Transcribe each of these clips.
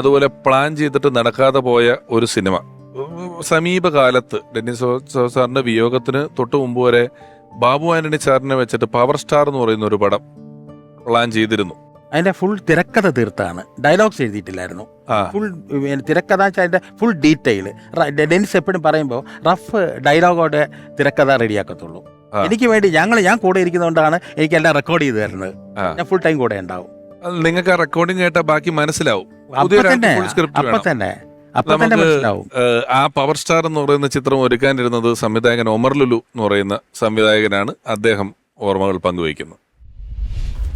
അതുപോലെ പ്ലാൻ ചെയ്തിട്ട് നടക്കാതെ പോയ ഒരു സിനിമ. സമീപകാലത്ത് ഡെന്നിസ് സാറിന്റെ വിയോഗത്തിന് തൊട്ട് മുമ്പ് വരെ ബാബു ആന്റണി സാറിനെ വെച്ചിട്ട് പവർ സ്റ്റാർ എന്ന് പറയുന്ന ഒരു പടം പ്ലാൻ ചെയ്തിരുന്നു. അതിന്റെ ഫുൾ തിരക്കഥ തീർത്താണ്. ഡയലോഗ്സ് എഴുതിയിട്ടില്ലായിരുന്നു. ഫുൾ തിരക്കഥ വെച്ചാൽ അതിന്റെ ഫുൾ ഡീറ്റെയിൽ. ഡെന്നിസ് എപ്പോഴും പറയുമ്പോൾ റഫ് ഡയലോഗോടെ തിരക്കഥ റെഡിയാക്കത്തുള്ളൂ. എനിക്ക് വേണ്ടി ഞങ്ങൾ ഞാൻ കൂടെ ഇരിക്കുന്നതുകൊണ്ടാണ് എനിക്ക് എല്ലാം റെക്കോർഡ് ചെയ്ത് തരുന്നത്. ഞാൻ ഫുൾ ടൈം കൂടെ ഉണ്ടാവും. നിങ്ങൾക്ക് ആ റെക്കോർഡിംഗ് കേട്ടാൽ ബാക്കി മനസ്സിലാവും. അപ്പൊ തന്നെ full script അപ്പൊ വേണം. തന്നെ അപ്പൊ തന്നെ നമുക്ക് ആ പവർ സ്റ്റാർ എന്ന് പറയുന്ന ചിത്രം ഒരുക്കാനിരുന്നത് സംവിധായകൻ ഒമർ ലുലു എന്ന് പറയുന്ന സംവിധായകനാണ് അദ്ദേഹം ഓർമ്മകൾ പങ്കുവയ്ക്കുന്നത്.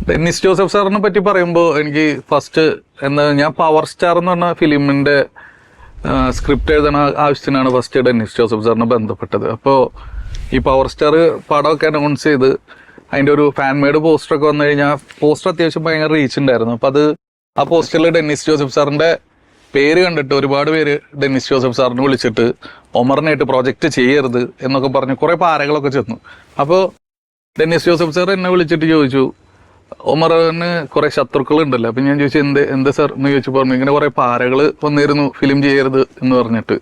ഡെന്നിസ് ജോസഫ് സാറിനെ പറ്റി പറയുമ്പോൾ എനിക്ക് ഫസ്റ്റ് എന്താ ഞാൻ പവർ സ്റ്റാർ എന്ന് പറഞ്ഞ ഫിലിമിന്റെ സ്ക്രിപ്റ്റ് എഴുതണ ആവശ്യത്തിനാണ് ഫസ്റ്റ് ഡെന്നിസ് ജോസഫ് സാറിനെ ബന്ധപ്പെട്ടത്. അപ്പോൾ ഈ പവർ സ്റ്റാർ പടമൊക്കെ അനൗൺസ് ചെയ്ത് അതിന്റെ ഒരു ഫാൻ മെയ്ഡ് പോസ്റ്ററൊക്കെ വന്നു കഴിഞ്ഞാൽ പോസ്റ്റർ അത്യാവശ്യം ഭയങ്കര റീച്ച് ഉണ്ടായിരുന്നു അപ്പോൾ അത് ആ പോസ്റ്ററിൽ ഡെന്നിസ് ജോസഫ് സാറിന്റെ പേര് കണ്ടിട്ട് ഒരുപാട് പേര് ഡെന്നിസ് ജോസഫ് സാറിനെ വിളിച്ചിട്ട് ഒമറിനായിട്ട് പ്രോജക്റ്റ് ചെയ്യരുത് എന്നൊക്കെ പറഞ്ഞ് കുറെ പാരകളൊക്കെ ചെന്നു. അപ്പോൾ ഡെന്നിസ് ജോസഫ് സാർ എന്നെ വിളിച്ചിട്ട് ചോദിച്ചു ഒമറിന് കുറേ ശത്രുക്കൾ ഉണ്ടല്ലോ അപ്പൊ ഞാൻ ചോദിച്ചു എന്ത് എന്ത് സാർ? എന്ന് ചോദിച്ചു പറഞ്ഞു ഇങ്ങനെ കുറേ പാരകൾ വന്നിരുന്നു ഫിലിം ചെയ്യരുത് എന്ന് പറഞ്ഞിട്ട്.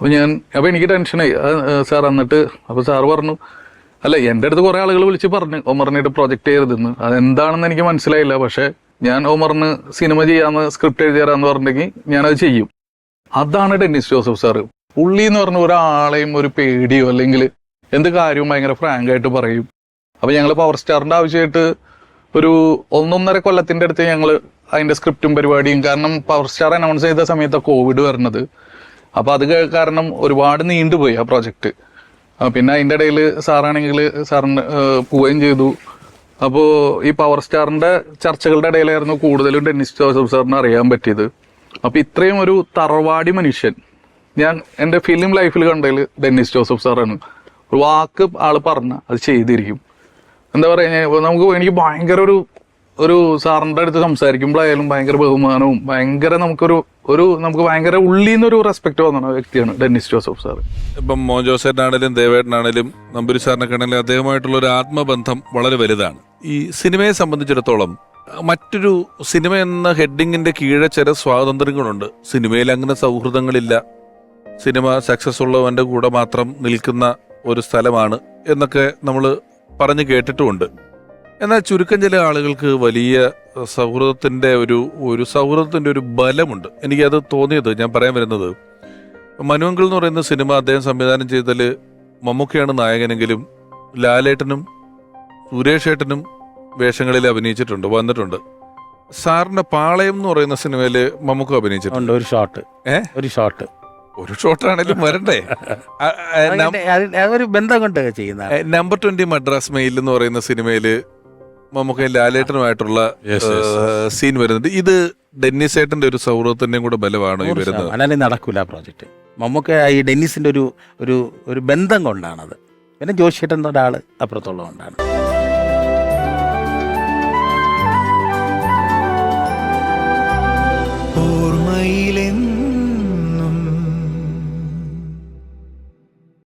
അപ്പോൾ ഞാൻ അപ്പോൾ എനിക്ക് ടെൻഷനായി. സാർ എന്നിട്ട് അപ്പൊ സാർ പറഞ്ഞു അല്ല എന്റെ അടുത്ത് കുറേ ആളുകൾ വിളിച്ച് പറഞ്ഞു ഒമറിനായിട്ട് പ്രൊജക്ട് ചെയ്യരുതെന്ന്. അതെന്താണെന്ന് എനിക്ക് മനസ്സിലായില്ല പക്ഷെ ഞാൻ ഒമറിന് സിനിമ ചെയ്യാന്ന് സ്ക്രിപ്റ്റ് എഴുതി തരാന്ന് പറഞ്ഞിട്ടുണ്ടെങ്കിൽ ഞാനത് ചെയ്യും. അതാണ് ഡെന്നിസ് ജോസഫ് സാറ്. പുള്ളി എന്ന് പറഞ്ഞ ഒരാളെയും ഒരു പേടിയോ അല്ലെങ്കിൽ എന്ത് കാര്യവും ഭയങ്കര ഫ്രാങ്ക് ആയിട്ട് പറയും. അപ്പോൾ ഞങ്ങൾ പവർ സ്റ്റാറിന്റെ ആവശ്യമായിട്ട് ഒരു ഒന്നൊന്നര കൊല്ലത്തിന്റെ അടുത്ത് ഞങ്ങൾ അതിന്റെ സ്ക്രിപ്റ്റും പരിപാടിയും കാരണം പവർ സ്റ്റാർ അനൗൺസ് ചെയ്ത സമയത്ത് കോവിഡ് വരുന്നത് അപ്പോൾ അത് കാരണം ഒരുപാട് നീണ്ടുപോയി ആ പ്രോജക്റ്റ് പിന്നെ അതിന്റെ ഇടയിൽ സാറാണെങ്കിൽ സാറിന് പോവുകയും ചെയ്തു. അപ്പോൾ ഈ പവർ സ്റ്റാറിന്റെ ചർച്ചകളുടെ ഇടയിലായിരുന്നു കൂടുതലും ഡെന്നിസ് ജോസഫ് സാറിന് അറിയാൻ പറ്റിയത്. അപ്പോൾ ഇത്രയും ഒരു തറവാടി മനുഷ്യൻ. ഞാൻ എന്റെ ഫിലിം ലൈഫിൽ കണ്ടതിൽ ഡെന്നിസ് ജോസഫ് സാറാണ്. ഒരു വാക്ക് ആൾ പറഞ്ഞ അത് ചെയ്തിരിക്കും. എന്താ പറയുക നമുക്ക് എനിക്ക് ഭയങ്കര ഒരു ഒരു സാറിന്റെ അടുത്ത് സംസാരിക്കുമ്പോഴായാലും ഭയങ്കര ബഹുമാനവും ഭയങ്കര നമുക്കൊരു ഒരു നമുക്ക് ഭയങ്കര ഉള്ളിൽ നിന്നൊരു റെസ്പെക്ട് തോന്നുന്ന വ്യക്തിയാണ് ഡെന്നിസ് ജോസഫ് സാർ ഇപ്പം മോൻ ജോസേട്ടനാണേലും ദേവേട്ടനാണേലും നമ്പൂരി സാറിനൊക്കെ ആണെങ്കിലും അദ്ദേഹമായിട്ടുള്ള ഒരു ആത്മബന്ധം വളരെ വലുതാണ്. ഈ സിനിമയെ സംബന്ധിച്ചിടത്തോളം മറ്റൊരു സിനിമ എന്ന ഹെഡിങ്ങിന്റെ കീഴെ ചില സ്വാതന്ത്ര്യങ്ങളുണ്ട്. സിനിമയിൽ അങ്ങനെ സൗഹൃദങ്ങളില്ല. സിനിമ സക്സസ് ഉള്ളവന്റെ കൂടെ മാത്രം നിൽക്കുന്ന ഒരു സ്ഥലമാണ് എന്നൊക്കെ നമ്മൾ പറഞ്ഞു കേട്ടിട്ടുമുണ്ട്. എന്നാൽ ചുരുക്കം ചില ആളുകൾക്ക് വലിയ സൗഹൃദത്തിന്റെ ഒരു ഒരു സൗഹൃദത്തിന്റെ ഒരു ബലമുണ്ട്. എനിക്കത് തോന്നിയത് ഞാൻ പറയാൻ വരുന്നത് മനുവങ്കിൾ എന്ന് പറയുന്ന സിനിമ അദ്ദേഹം സംവിധാനം ചെയ്തതിൽ മമ്മൂക്കയാണ് നായകനെങ്കിലും ലാലേട്ടനും സുരേഷേട്ടനും വേഷങ്ങളിൽ അഭിനയിച്ചിട്ടുണ്ട് വന്നിട്ടുണ്ട്. സാറിന്റെ പാളയം എന്ന് പറയുന്ന സിനിമയിൽ മമ്മൂക്ക അഭിനയിച്ചിട്ടുണ്ട്. ഒരു ഷോട്ട്? ഒരു ഷോട്ട്. ഒരു ഷോട്ടാണേലും വരണ്ടേ? ഒരു ബന്ധം കൊണ്ടൊക്കെ ചെയ്യുന്ന. നമ്പർ ട്വന്റി മദ്രാസ് മെയിൽ എന്ന് പറയുന്ന സിനിമയിൽ മമ്മൂക്കയും ലാലേട്ടനുമായിട്ടുള്ള സീൻ വരുന്നുണ്ട്. ഇത് ഡെന്നിസ് ഏട്ടന്റെ ഒരു സൗഹൃദത്തിന്റെയും കൂടെ ബലമാണ് അങ്ങനെ നടക്കൂല പ്രോജക്റ്റ് മമ്മൂക്ക ഈ ഡെന്നിസിന്റെ ഒരു ഒരു ഒരു ബന്ധം കൊണ്ടാണത്. പിന്നെ ജോഷിയേട്ടൻ എന്ന ഒരാൾ അപ്പുറത്തുള്ള കൊണ്ടാണ്. ഓർമ്മയിലെന്ന്